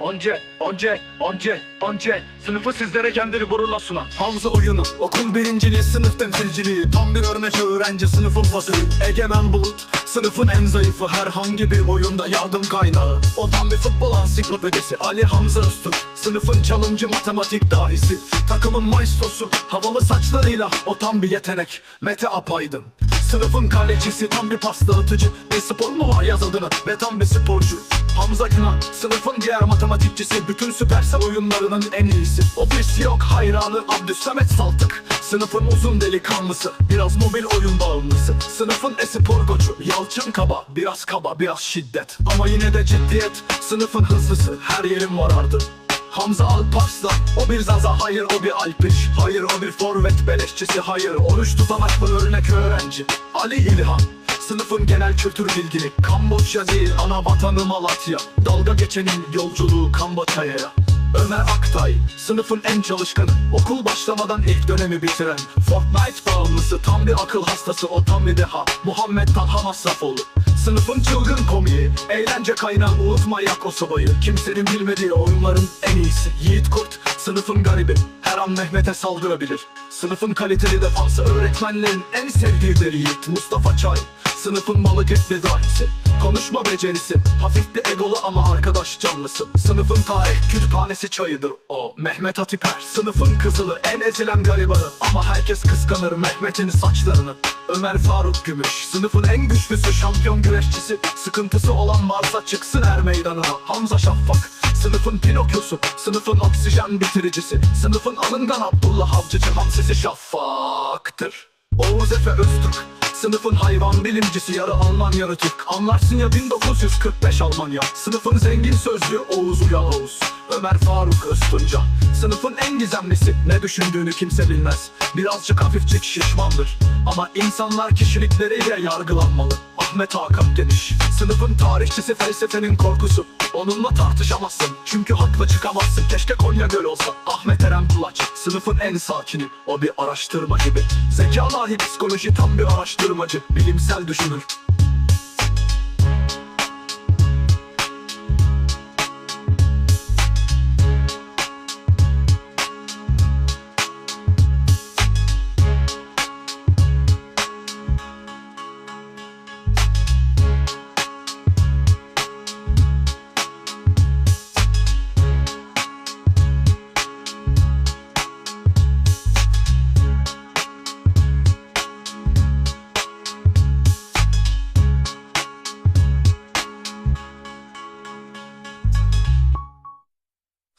Once, once, once, once. Sınıfı sizlere kendini gururla sunan. Hamza oyunu, okul birinciliği, sınıf temsilciliği. Tam bir örnek öğrenci sınıfın fasili. Egemen bulut, sınıfın en zayıfı. Herhangi bir oyunda yardım kaynağı. O tam bir futbol ansiklopedisi. Ali Hamza Öztürk Sınıfın çalımcı matematik dahisi. Takımın maestrosu, havalı saçlarıyla. O tam bir yetenek, Mete Apaydın Sınıfın kalecisi tam bir pas dağıtıcı. Bir spor mu var yaz ve tam bir sporcu. Hamza Günan sınıfın diğer matematikçisi. Bütün süpersel oyunlarının en iyisi. Ofis yok hayranı Abdüssamet Saltık. Sınıfın uzun delikanlısı Biraz mobil oyun bağımlısı. Sınıfın e-spor koçu Yalçın Kaba. Biraz kaba biraz şiddet. Ama yine de ciddiyet Sınıfın hızlısı. Her yerim var ardı Hamza Alparslan O bir Zaza hayır o bir Alpiş. Hayır o bir forvet beleşçisi hayır Oruç tutanaklı örnek öğrenci. Ali İlhan Sınıfın genel kültür bilgini. Kamboçya değil ana vatanı Malatya. Dalga geçenin yolculuğu Kamboçya'ya. Ömer Aktay Sınıfın en çalışkanı. Okul başlamadan ilk dönemi bitiren. Fortnite bağımlısı Tam bir akıl hastası o tam bir deha. Muhammed Talha Masrafoğlu Sınıfın çılgın komiği Eğlence kaynağı unutma yak o sobayı Kimsenin bilmediği oyunların en iyisi Yiğit Kurt. Sınıfın garibi Her an Mehmet'e saldırabilir. Sınıfın kaliteli defansı Öğretmenlerin en sevdiği Yiğit Mustafa Çay Sınıfın malı ve dahisi Konuşma becerisi. Hafif bir egolu ama arkadaş canlısı. Sınıfın tarih kütüphanesi çayıdır o. Mehmet Atiper Sınıfın kızılı en ezilen garibanı. Ama herkes kıskanır Mehmet'in saçlarını. Ömer Faruk Gümüş. Sınıfın en güçlüsü şampiyon güreşçisi. Sıkıntısı olan varsa çıksın er meydanına. Hamza Şafak. Sınıfın Pinokyosu, sınıfın oksijen bitiricisi. Sınıfın alıngan Abdullah Avcıcı. Hamsisi şaffaktır Oğuz Efe Öztürk Sınıfın hayvan bilimcisi yarı Alman yarı Türk. Anlarsın ya 1945 Almanya. Sınıfın zengin sözlüğü Oğuz Uyal Oğuz Ömer Faruk Öztunca. Sınıfın en gizemlisi. Ne düşündüğünü kimse bilmez. Birazcık hafifçik şişmandır. Ama insanlar kişilikleriyle yargılanmalı. Ahmet Hakan Geniş. Sınıfın tarihçisi felsefenin korkusu. Onunla tartışamazsın. Çünkü haklı çıkamazsın. Keşke Konya Göl olsa. Ahmet Eren Kulaç Sınıfın en sakini. O bir araştırma gibi. Zeka dahi psikoloji tam bir araştırmacı. Bilimsel düşünür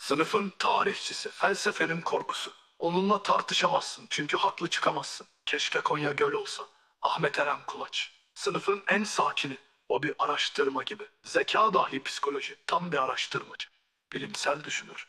Sınıfın tarihçisi, felsefenin korkusu. Onunla tartışamazsın çünkü haklı çıkamazsın. Keşke Konya göl olsa. Ahmet Eren Kulaç. Sınıfın en sakini. O bir araştırma gibi. Zeka dahi psikoloji. Tam bir araştırmacı. Bilimsel düşünür.